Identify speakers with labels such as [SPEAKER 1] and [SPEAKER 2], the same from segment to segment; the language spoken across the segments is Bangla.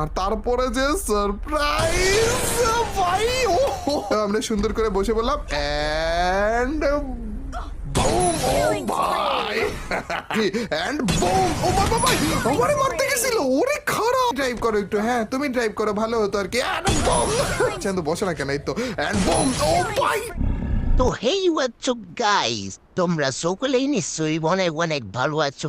[SPEAKER 1] আর তারপরে যে সারপ্রাইজ ভাই ও। আমরা সুন্দর করে বসে বললাম এন্ড বুম ও ভাই। এন্ড বুম ও বাবা ভাই আমারে মারতে গেছিল ওরে খারাপ। ড্রাইভ করো একটু হ্যাঁ তুমি ড্রাইভ করো ভালো হতো আর কি। এন্ড বুম চান্দু বসে না কেন এই তো। এন্ড বুম ও ভাই।
[SPEAKER 2] তো হেই হোয়াটসঅ্যাপ গাইস তোমরা সকলেই নিশ্চয়ই অনেক অনেক ভালো আছো।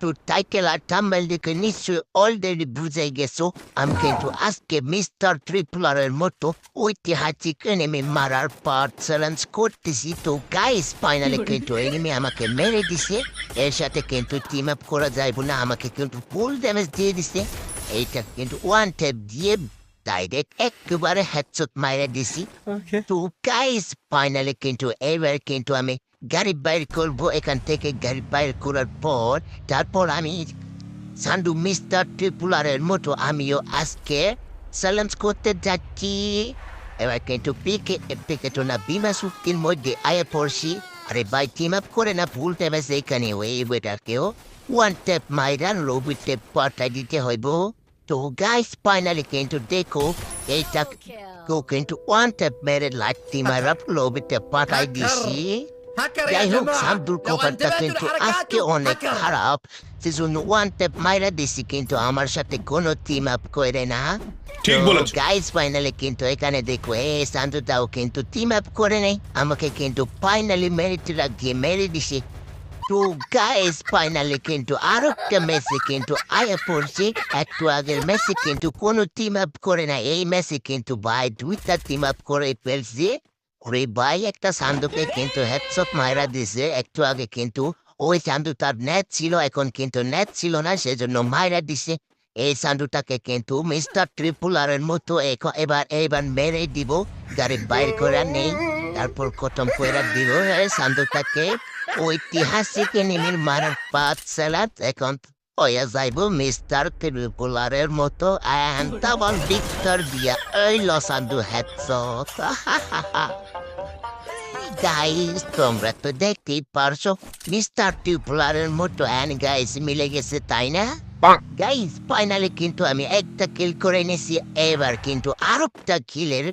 [SPEAKER 2] তো টাইটেল আর থাম্বেল দেখে নিশ্চয়ই অলরেডি বুঝে গেছো আমি কিন্তু আজকে মিস্টার ট্রিপলারের মতো ঐতিহাসিক এনিমি মারার পার্ট চ্যালেঞ্জ করতেছি তো গাইস ফাইনালি কিন্তু এনিমি আমাকে মেরে দিছে এর সাথে কিন্তু টিম আপ করা যাইব না আমাকে কিন্তু ফুল ড্যামেজ দিয়ে দিছে এইটা কিন্তু ওয়ান ট্যাপ দিয়ে ডাইরেক্ট একেবারে হেডশট মাইরে দিছি তো গাইস ফাইনালি কিন্তু এবার কিন্তু আমি গাড়ি বাইর করব এখান থেকে গাড়ি বাইর করার পর তারপর আমি সান্ডু মিস্টার ট্রিপুলারের মতো আমিও আজকে চ্যালেঞ্জ করতে যাচ্ছি। এবার কিন্তু পিকে পিকে তো না বিমা চুক্তির মধ্যে আয়া পড়ছি। আরে ভাই টিম আপ করে না ভুল টেপে সেইখানে ওই বেটাকেও ওয়ান টেপ মাইরা লবি টেপ পাঠাই দিতে হইব। তো গাইস ফাইনালি কিন্তু দেখো এইটা কিন্তু ওয়ান টেপ মেরে লাইট মারা লবি টেপ পাঠাই দিছি। যাই হোক শামদুর কপারটা কিন্তু আজকে অনেক খারাপ সেজন্য ওয়ান টেপ মাইরা দিছি কিন্তু আমার সাথে কোনো টিম আপ করে না
[SPEAKER 3] ঠিক বলেছ।
[SPEAKER 2] গাইস ফাইনালি কিন্তু এখানে দেখো এ শান্তটাও কিন্তু টিম আপ করে নেই আমাকে কিন্তু ফাইনালি মেরিটরা গিয়ে মেরে দিছে তো গাইস ফাইনালি কিন্তু আরও একটা মেসি কিন্তু আয়া পড়ছে একটু আগের মেসি কিন্তু কোনো টিম আপ করে না এই মেসি কিন্তু ভাই দুইটা টিম আপ করে ফেলছে ওরে ভাই, একটা সান্দুকে কিন্তু হেডশট মাইরা দিছে, একটু আগে কিন্তু ওই সান্দু তার নেট ছিল, এখন কিন্তু নেট ছিল না, সেজন্য মাইরা দিছে। এই সান্দুটাকে কিন্তু মিস্টার ট্রিপুলারের মতো এবার এবার মেরে দিব, গাড়ি বাইর করে নেই, তারপর খতম করে দিব। এই সান্দুটাকে ঐতিহাসিক এনিমির মারার পাত সালাত, এখন হয়ে যাইব মিস্টার ট্রিপুলারের মতো অ্যান্ড তাবল ভিক্টর দিয়া এই লসান্দু হেডশট গাইস তোমরা তো দেখতেই পারছ মিস্টার টিউবলারের মতো অ্যান্ড গাইস মিলে গেছে তাই না গাইস ফাইনালি কিন্তু আমি একটা কিল করে নিয়েছি এবার কিন্তু আরেকটা কিলের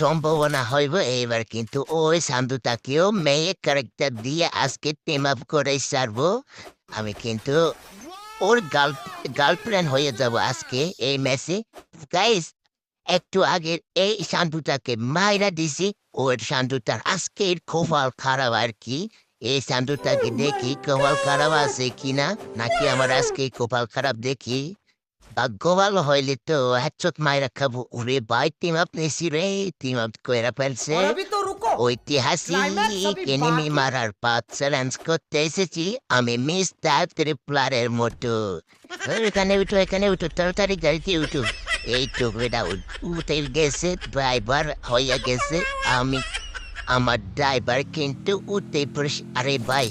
[SPEAKER 2] সম্ভাবনা হইব এবার কিন্তু ওই সান্দুটাকেও মেয়ে ক্যারেক্টার দিয়ে আজকে টিম আপ করে সারবো আমি কিন্তু ওর গার্ল গার্লফ্রেন্ড হয়ে যাব আজকে এই ম্যাচে। গাইস, একটু আগে এই সান্ধুটাকে মাইরা দিছি, ওর সান্ধুটার আজকের খোফাল খারাপ আর কি। এই সান্ধুটাকে দেখি কপাল খারাপ আছে কিনা, নাকি আমার আজকে কপাল খারাপ দেখি। গোয়াল হইলে তো হ্যাচত মায়েরা খাব। ওরে ভাই টিম আপ নিয়েছি রে টিম আপ কইরা ফেলছে।
[SPEAKER 4] Oh,
[SPEAKER 2] ঐতিহাসিক এনিমি মারার পাথ চ্যালেঞ্জ করতে এসেছি। আমি মিস তাত্রে প্লারের মতো এখানে উঠো এখানে উঠো তাড়াতাড়ি গাড়িতে উঠো। এই টুকরিটা উঠে গেছে ড্রাইভার হয়ে গেছে। আমি আমার ড্রাইভার কিন্তু উঠতে পড়িস আরে ভাই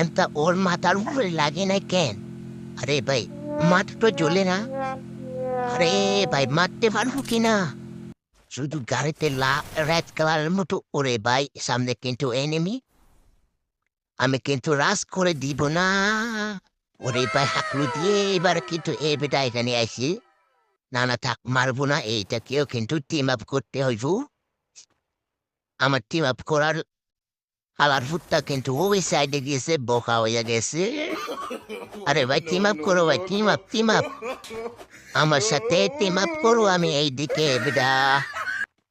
[SPEAKER 2] এমতা ওর মাথার উপরে লাগে না কেন? আরে ভাই মাঠ তো জ্বলে না। আরে ভাই মারতে পারব কিনা? শুধু গাড়িতে লা রেড কালারের মতো ওরে ভাই, সামনে কিন্তু এনিমি আমি কিন্তু রাস করে দিব না। ওরে ভাই হাকলু দিয়ে এবার কিন্তু এ বেটা এখানে আসি। না না, থাক, মারবো না, এইটাকেও কিন্তু টিম আপ করতে হইব। আমার টিম আপ করার হালার ফুটটা কিন্তু ওই সাইডে গিয়েছে, বোকা হয়ে গেছে। আরে ভাই টিম আপ করো ভাই টিম আপ টিম আপ আমার সাথে টিম আপ করো, আমি এইদিকে বেটা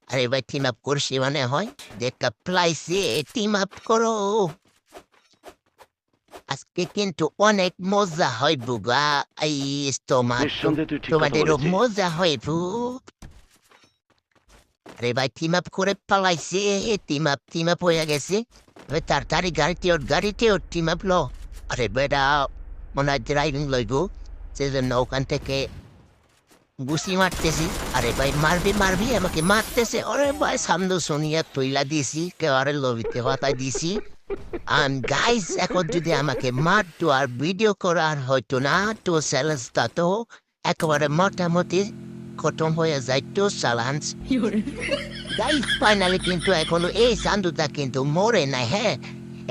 [SPEAKER 2] আরে ভাই টিম আপ করছি মানে হয় দেখা প্লাইসে টিম আপ করো। আজকে কিন্তু অনেক মজা হয় বুগা এই তোমার তোমাদেরও মজা হয় বু আরে ভাই টিম আপ করে পালাইছে। টিম আপ টিম আপ হয়ে গেছে। এবার তাড়াতাড়ি গাড়িতে ওর গাড়িতে ওর টিম আপ লো। আরে বেটা মনে হয় ড্রাইভিং লইব। সেজন্য ওখান থেকে গুছি মারতেছি। আরে ভাই মারবি মারবি আমাকে মারতেছে। আরে ভাই সামনে শুনিয়া তৈলা দিছি কেবারে লবিতে হতায় দিছি। আর গাইস এখন যদি আমাকে মারতো আর ভিডিও করার হয়তো না তো চ্যালেঞ্জটা তো একেবারে মোটামুটি খতম হয়ে যাইতো চ্যালেঞ্জ গাইস ফাইনালি কিন্তু এখনও এই সান্দুটা কিন্তু মরে নাই হ্যাঁ।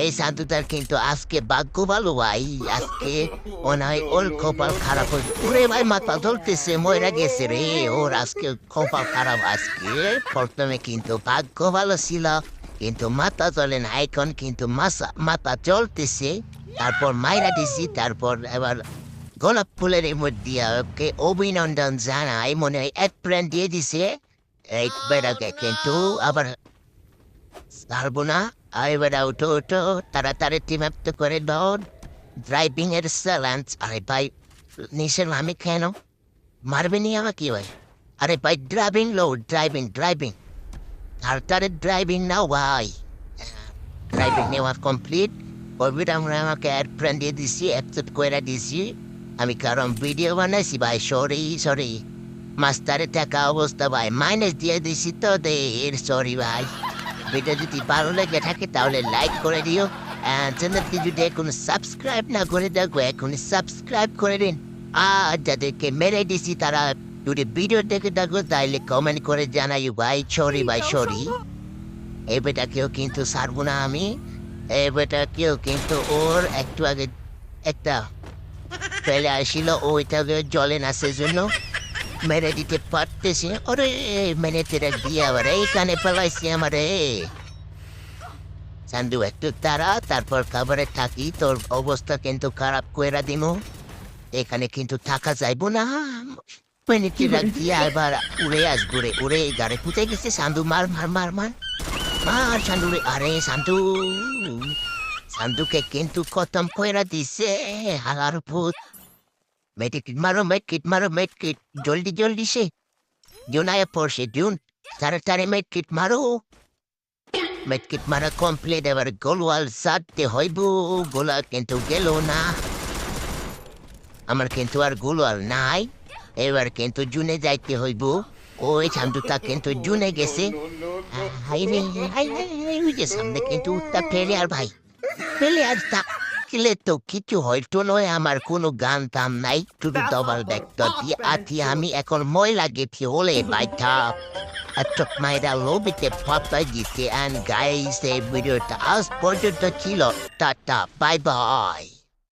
[SPEAKER 2] এই শান্তুটার কিন্তু আজকে ভাগ্য ভালো, ভাই। আজকে হয় ওর কপাল খারাপ ওরে ভাই, মাথা ধরতেছে ময়রা গেছে রে। ওর আজকে কপাল খারাপ, আজকে প্রথমে কিন্তু ভাগ্য ভালো ছিল, কিন্তু মাথা চলে না। এখন কিন্তু মাথা মাথা চলতেছে, তারপর মাইরা দিছি, তারপর এবার গোলাপ ফুলের মধ্যে ওকে অভিনন্দন জানাই। মনে হয় এক প্ল্যান দিয়ে দিছে। এক বেড়াকে কিন্তু আবার পারব না। আই বেড়া উঠো উঠো তাড়াতাড়ি টিম আপ তো করে দাও। ড্রাইভিং এর স্যালেন্স আরে ভাই নিশেল আমি কেন? মারবে নি আমাকে ভাই? আরে ভাই ড্রাইভিং লো ড্রাইভিং ড্রাইভিং তাড়াতাড়ি ড্রাইভিং নাও ভাই। ড্রাইভিং নেওয়া কমপ্লিট কোভিড আমরা আমাকে অ্যাড ফ্রেন্ড দিয়ে দিছি অ্যাকসেপ্ট করে দিছি। আমি কারণ ভিডিও বানাইছি ভাই সরি সরি মাস্টারে থাকা অবস্থা ভাই মাইনাস দিয়ে দিছি তো দে সরি ভাই। ভিডিও যদি ভালো লেগে থাকে, তাহলে লাইক করে দিও। চ্যানেলটি যদি এখন সাবস্ক্রাইব না করে দেখো এখন সাবস্ক্রাইব করে দিন। আর যাদেরকে মেরে দিছি, তারা যদি ভিডিও দেখে থাকো তাহলে কমেন্ট করে জানাই, ভাই সরি ভাই সরি এই বেটাকেও কিন্তু ছাড়বো না আমি। এই বেটাকেও কিন্তু ওর একটু আগে একটা ফেলে আসিল, ওইটাকে জলে না সেজন্য। মেরে দিতে পারতেছি ওরে মেরে তেরা দিয়ে আবার এইখানে ফেলাইছি আমারে চান্দু একটু তারা তারপর খাবারে থাকি তোর অবস্থা কিন্তু খারাপ কইরা দিমু এখানে কিন্তু থাকা যাইব না মেনে মেনেতে দিয়ে এবার উড়ে আসব রে উড়ে গাড়ি পুঁতে গেছে সান্দু মার মার মার মার মার সান্দু রে আরে সান্দু সান্দুকে কিন্তু খতম কইরা দিছে হালার ভূত মেডিকিট মারো মেডকিট মারো মেডকিট জলদি জলদি সে জুনায় পড়ছে জুন তাড়াতাড়ি মেডকিট মারো মেডকিট মারা কমপ্লিট এবার গোলওয়াল সারতে হইব গোলা কিন্তু গেল না আমার কিন্তু আর গোলওয়াল নাই এবার কিন্তু জুনে যাইতে হইব ওই চান্দুটা কিন্তু জুনে গেছে হাই রে হাই হাই ওই যে সামনে কিন্তু উত্তাপ ফেলে আর ভাই ফেলে আর থাকলে তো কিছু হয়তো নয় আমার কোনো গান টান নাই। শুধু ডবল ব্যক্ত দিয়ে আছি আমি এখন ময়লা গেছি হলে বাইটা এত মায়েরা লবিতে পাপাই দিতে অ্যান্ড গাইস এই ভিডিওটা আজ পর্যন্ত ছিল। Tata bye bye